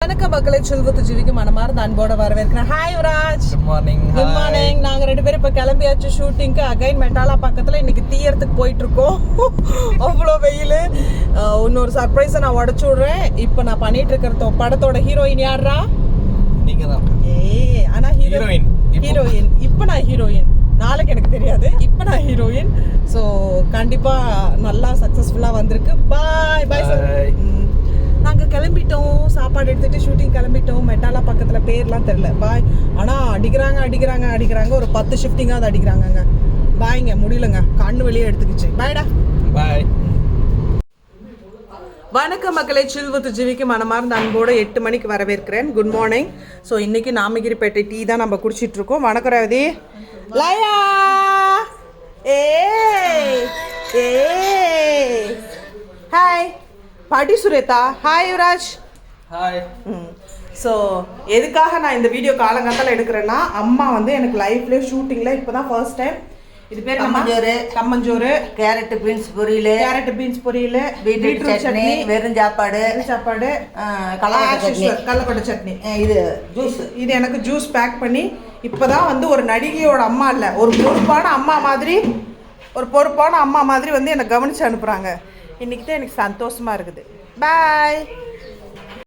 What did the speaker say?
வணக்கம் மக்களை செல்வத்து ஜீவிக்கு மனமார்ந்த அன்போட வரவேற்கிறேன். Hi Yuvraj good morning good morning நாங்க ரெண்டு பேரும் இப்ப கிளம்பியாச்சு ஷூட்டிங்க்கு அகைன் மெட்டாலா பக்கத்துல இன்னைக்கு தீயறதுக்கு போயிட்டு இருக்கோம் அவ்வளோ வெயில். இன்னொரு சர்ப்ரைஸை நான் உடச்சு விடுறேன். இப்போ நான் பண்ணிட்டு இருக்கிற படத்தோட ஹீரோயின் யாரா நீங்க தான் ஏ ஆனா. இப்போ. ஹீரோயின் இப்போ நான் ஹீரோயின் நாளைக்கு எனக்கு தெரியாது. இப்போ நான் ஹீரோயின் ஸோ கண்டிப்பா நல்லா சக்ஸஸ்ஃபுல்லாக வந்திருக்கு. Bye bye sir. நாங்கள் எடுத்துட்டு ஷூட்டிங் கிளம்பிட்டோம். மெட்டாலா பக்கத்தில் பேர்லாம் தெரில பாய். ஆனால் அடிக்கிறாங்க அடிக்கிறாங்க அடிக்கிறாங்க. ஒரு பத்து ஷிஃப்டிங்காவது அடிக்கிறாங்கங்க. பாய்ங்க முடியலங்க. கண்ணு வெளியே எடுத்துக்கிச்சு. பாய்டா. பாய் வணக்கம் மக்களை. சில்வத்து ஜீவிக்கு மனமார்ந்த அன்போடு எட்டு மணிக்கு வரவேற்கிறேன். குட் மார்னிங் ஸோ இன்னைக்கு நாமகிரிப்பேட்டை டீ தான் நம்ம குடிச்சிட்டு இருக்கோம். வணக்கம் ரவி லயா! ஏ ஏ ஹாய் படி சுரேதா. ஹாய் யுவராஜ். ஹாய் ஸோ எதுக்காக நான் இந்த வீடியோ காலங்காத்தால எடுக்கிறேன்னா அம்மா வந்து எனக்கு லைஃப்லேயே ஷூட்டிங்கில் இப்போ தான் ஃபர்ஸ்ட் டைம் இது பேர் கம்மஞ்சோறு. கம்மஞ்சோறு. கேரட் பீன்ஸ் பொரியல். கேரட் பீன்ஸ் பொரியல். பீட்ரூட் சட்னி வெறும் சாப்பாடு. வெறும் சாப்பாடு. As சட்னி. இது ஜூஸ் இது எனக்கு ஜூஸ் பேக் பண்ணி இப்போதான் வந்து ஒரு நடிகையோட அம்மா இல்லை ஒரு பொறுப்பான அம்மா மாதிரி ஒரு பொறுப்பான அம்மா மாதிரி வந்து என்னை கவனிச்சு அனுப்புகிறாங்க இன்னைக்கு தான் எனக்கு சந்தோஷமா இருக்குது. பாய்